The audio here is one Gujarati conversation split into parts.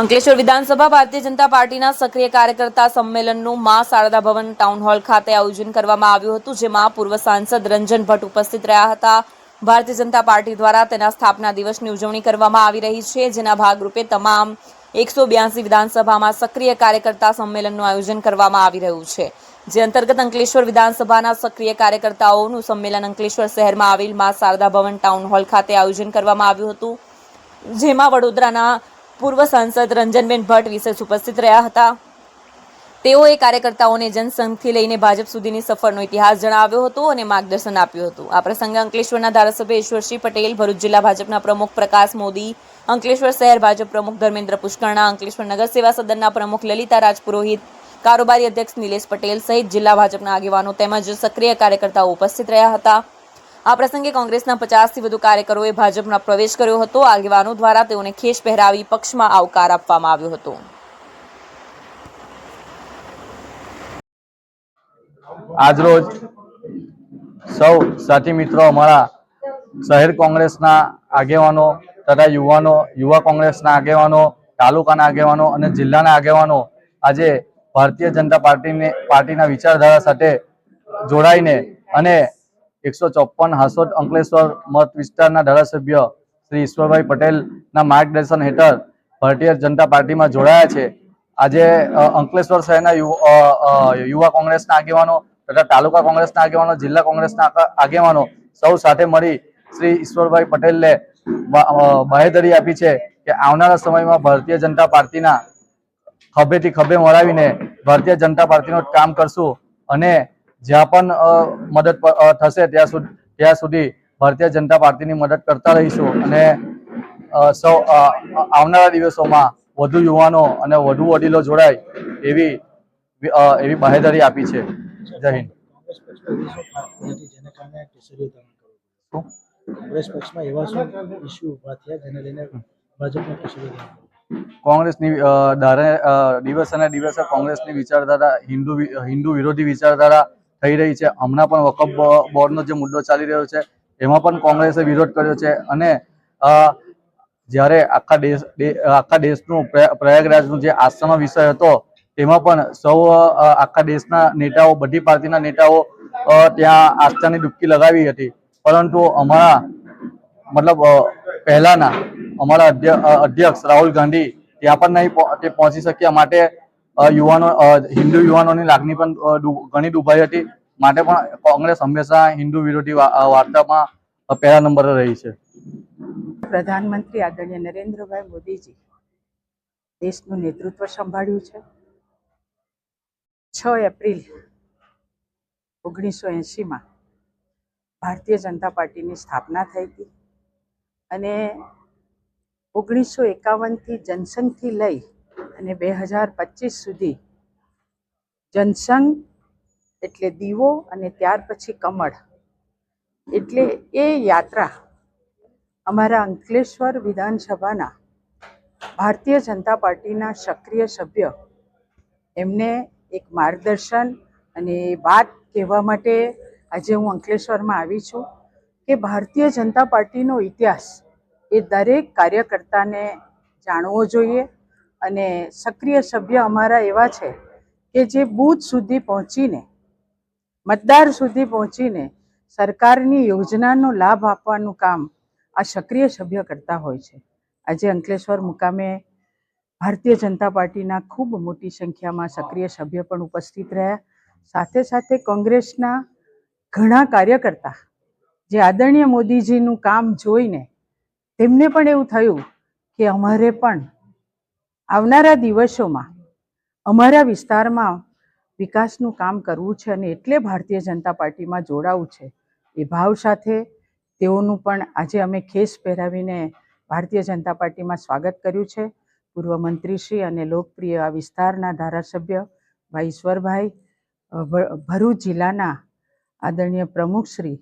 અંકલેશ્વર વિધાનસભા ભારતીય જનતા પાર્ટીના સક્રિય કાર્યકર્તા સંમેલનનું મા શારદા ભવન ટાઉન હોલ ખાતે આયોજન કરવામાં આવ્યું હતું, જેમાં પૂર્વ સાંસદ રંજન ભટ્ટ ઉપસ્થિત રહ્યા હતા. ભારતીય જનતા પાર્ટી દ્વારા તેના સ્થાપના દિવસની ઉજવણી કરવામાં આવી રહી છે, જેના ભાગરૂપે તમામ એકસો બ્યાસી વિધાનસભામાં સક્રિય કાર્યકર્તા સંમેલનનું આયોજન કરવામાં આવી રહ્યું છે. જે અંતર્ગત અંકલેશ્વર વિધાનસભાના સક્રિય કાર્યકર્તાઓનું સંમેલન અંકલેશ્વર શહેરમાં આવેલ મા શારદા ભવન ટાઉન હોલ ખાતે આયોજન કરવામાં આવ્યું હતું, જેમાં વડોદરાના પૂર્વ સાંસદ રંજનબેન ભટ્ટ વિશેષ ઉપસ્થિત રહ્યા હતા. તેઓએ કાર્યકર્તાઓને જનસંઘથી લઈને ભાજપ સુધીની સફરનો ઇતિહાસ જણાવ્યો હતો અને માર્ગદર્શન આપ્યું હતું. આ પ્રસંગે અંકલેશ્વરના ધારાસભ્ય ઈશ્વરસિંહ પટેલ, ભરૂચ જિલ્લા ભાજપના પ્રમુખ પ્રકાશ મોદી, અંકલેશ્વર શહેર ભાજપ પ્રમુખ ધર્મેન્દ્ર પુષ્કરણા, અંકલેશ્વર નગર સેવા સદનના પ્રમુખ લલિતા રાજપુરોહિત, કારોબારી અધ્યક્ષ નિલેશ પટેલ સહિત જિલ્લા ભાજપના આગેવાનો તેમજ સક્રિય કાર્યકર્તાઓ ઉપસ્થિત રહ્યા હતા. આ પ્રસંગે કોંગ્રેસના પચાસથી વધુ કાર્યકરોએ ભાજપમાં પ્રવેશ કર્યો હતો. આગેવાનો દ્વારા તેઓને ખેસ પહેરાવી પક્ષમાં આવકાર આપવામાં આવ્યો હતો. આજરોજ સૌ સાથી મિત્રો અમારા શહેર કોંગ્રેસના આગેવાનો તથા યુવાનો, યુવા કોંગ્રેસના આગેવાનો, તાલુકાના આગેવાનો અને જિલ્લાના આગેવાનો આજે ભારતીય જનતા પાર્ટીને, પાર્ટીના વિચારધારા સાથે જોડાઈને અને એકસો ચોપન હાસોટ, અંકલેશ્વર મત વિસ્તારના ધારાસભ્ય શ્રી ઈશ્વરભાઈ પટેલના માર્ગદર્શન હેઠળ ભારતીય જનતા પાર્ટીમાં જોડાયા છે. આજે અંકલેશ્વર શહેરના યુવા કોંગ્રેસના આગેવાનો તથા તાલુકા કોંગ્રેસના આગેવાનો, જિલ્લા કોંગ્રેસના આગેવાનો સૌ સાથે મળી શ્રી ઈશ્વરભાઈ પટેલને બાહેધરી આપી છે કે આવનારા સમયમાં ભારતીય જનતા પાર્ટીના ખભેથી ખભે મરાવીને ભારતીય જનતા પાર્ટીનું કામ કરશું અને જ્યાં પણ મદદ થશે ત્યાં સુધી ત્યાં સુધી ભારતીય જનતા પાર્ટીની મદદ કરતા રહીશું અને સૌ આવનારા દિવસોમાં વધુ યુવાનો અને વધુ વડીલો જોડાય એવી એવી બાહેધરી આપી છે. જય હિન્દ? કોંગ્રેસની દિવસ અને દિવસે કોંગ્રેસની વિચારધારા હિન્દુ હિન્દુ વિરોધી વિચારધારા થઈ રહી છે. હમણાં પણ વકફ બોર્ડનો જે મુદ્દો ચાલી રહ્યો છે, એમાં પણ કોંગ્રેસે વિરોધ કર્યો છે અને જ્યારે આખા દેશ આખા દેશનું પ્રયા- પ્રયાગરાજનું જે આસ્થાનો વિષય હતો, તેમાં પણ સૌ આખા દેશના નેતાઓ, બધી પાર્ટીના નેતાઓ ત્યાં આસ્થાની ડૂબકી લગાવી હતી. પરંતુ અમારા, મતલબ પહેલાના અમારા અધ્યક્ષ રાહુલ ગાંધી ત્યાં પણ નહીં તે પહોંચી શક્યા માટે યુવાનો હિન્દુ યુવાનોની લાગણી પણ ઘણી ડૂબાઈ હતી. માટે પણ કોંગ્રેસ હંમેશા હિન્દુ વિરોધી વાર્તામાં પહેલા નંબરે રહી છે. પ્રધાનમંત્રી આદરણીય નરેન્દ્રભાઈ મોદીજી દેશનું નેતૃત્વ સંભાળ્યું છે. છ એપ્રિલ ઓગણીસો એંશીમાં ભારતીય જનતા પાર્ટીની સ્થાપના થઈ હતી અને ઓગણીસો એકાવનથી જનસંઘથી લઈ અને બે હજાર પચીસ સુધી જનસંઘ એટલે દીવો અને ત્યાર પછી કમળ. એટલે એ યાત્રા અમારા અંકલેશ્વર વિધાનસભાના ભારતીય જનતા પાર્ટીના સક્રિય સભ્ય એમને એક માર્ગદર્શન અને વાત કહેવા માટે આજે હું અંકલેશ્વરમાં આવી છું કે ભારતીય જનતા પાર્ટીનો ઇતિહાસ એ દરેક કાર્યકર્તાને જાણવો જોઈએ અને સક્રિય સભ્ય અમારા એવા છે કે જે બૂથ સુધી પહોંચીને, મતદાર સુધી પહોંચીને સરકારની યોજનાનો લાભ આપવાનું કામ આ સક્રિય સભ્ય કરતા હોય છે. આજે અંકલેશ્વર મુકામે ભારતીય જનતા પાર્ટીના ખૂબ મોટી સંખ્યામાં સક્રિય સભ્ય પણ ઉપસ્થિત રહ્યા. સાથે સાથે કોંગ્રેસના ઘણા કાર્યકર્તા જે આદરણીય મોદીજીનું કામ જોઈને તેમને પણ એવું થયું કે અમારે પણ આવનારા દિવસોમાં અમારા વિસ્તારમાં વિકાસનું કામ કરવું છે અને એટલે ભારતીય જનતા પાર્ટીમાં જોડાવું છે એ ભાવ સાથે તેઓનું પણ આજે અમે ખેસ પહેરાવીને ભારતીય જનતા પાર્ટીમાં સ્વાગત કર્યું છે. પૂર્વ મંત્રીશ્રી અને લોકપ્રિય આ વિસ્તારના ધારાસભ્ય ભાઈ ઈશ્વરભાઈ ભરૂચ જિલ્લાના આદરણીય પ્રમુખશ્રી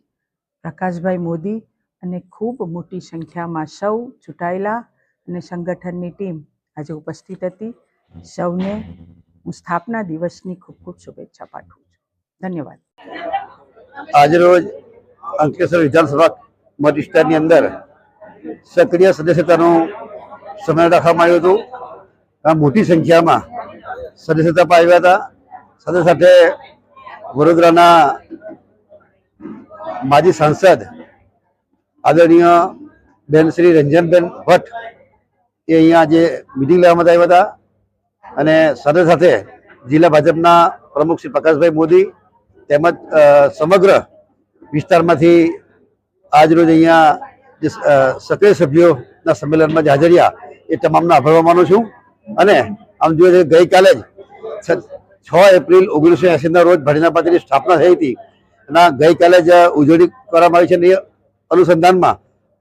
પ્રકાશભાઈ મોદી અને ખૂબ મોટી સંખ્યામાં સૌ ચૂંટાયેલા અને સંગઠનની ટીમ આજે ઉપસ્થિત હતી. સૌને હું સ્થાપના દિવસની ખૂબ ખૂબ શુભેચ્છા પાઠવું છું. ધન્યવાદ. આજરોજ અંકલેશ્વર વિધાનસભા મત અંદર સક્રિય સદસ્યતાનું સમય રાખવામાં આવ્યું હતું. મોટી સંખ્યામાં સદસ્યતા પાવ્યા હતા. સાથે સાથે વડોદરાના માજી સાંસદ આદરણીય બેન શ્રી રંજનબેન ભટ્ટ એ અહીંયા આજે મિટિંગ લેવા માટે આવ્યા હતા. અને સાથે સાથે જિલ્લા ભાજપના પ્રમુખ શ્રી પ્રકાશભાઈ મોદી તેમજ સમગ્ર વિસ્તારમાંથી આજરોજ અહીંયા જે સક્રિય સભ્યોના સંમેલનમાં જે હાજર એ તમામનો આભાર માનું છું. અને આમ જોઈએ ગઈકાલે જ છ- એપ્રિલ ઓગણીસો એંસીના રોજ ભારતીય પાત્રની સ્થાપના થઈ હતી. અને ગઈકાલે જ ઉજવણી કરવામાં આવી છે. અને અનુસંધાનમાં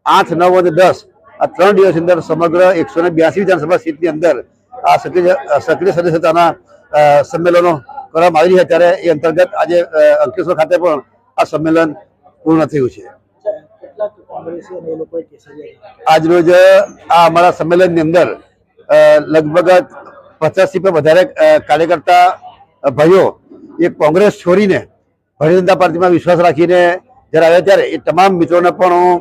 આઠ, નવ અને દસ આ ત્રણ દિવસ અંદર સમગ્ર એકસો ને બ્યાસી વિધાનસભા સીટની અંદર આ સક્રિય સક્રિય સદસ્યતાના સંમેલનો કરવામાં આવી રહ્યા ત્યારે એ અંતર્ગત આજે અંકલેશ્વર ખાતે પણ આ સંમેલન પૂર્ણ થયું છે. કેટલાક કોંગ્રેસી અને એ લોકોએ કેસરિયા આજ રોજ આ અમારા સંમેલનની અંદર લગભગ પચાસથી પણ વધારે કાર્યકર્તા ભાઈઓ એ કોંગ્રેસ છોડીને ભારતીય જનતા પાર્ટીમાં વિશ્વાસ રાખીને જ્યારે આવ્યા ત્યારે એ તમામ મિત્રોને પણ હું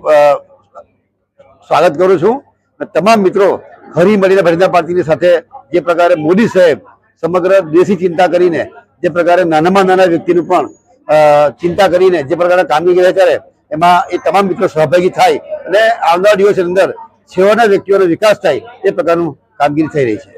સ્વાગત કરું છું. અને તમામ મિત્રો, હરી મળીને ભારતીય પાર્ટીની સાથે જે પ્રકારે મોદી સાહેબ સમગ્ર દેશી ચિંતા કરીને, જે પ્રકારે નાનામાં નાના વ્યક્તિનું પણ ચિંતા કરીને, જે પ્રકારે કામગીરી કરે એમાં એ તમામ મિત્રો સહભાગી થાય અને આવનારા દિવસની અંદર છેવાના વ્યક્તિઓનો વિકાસ થાય એ પ્રકારનું કામગીરી થઈ રહી છે.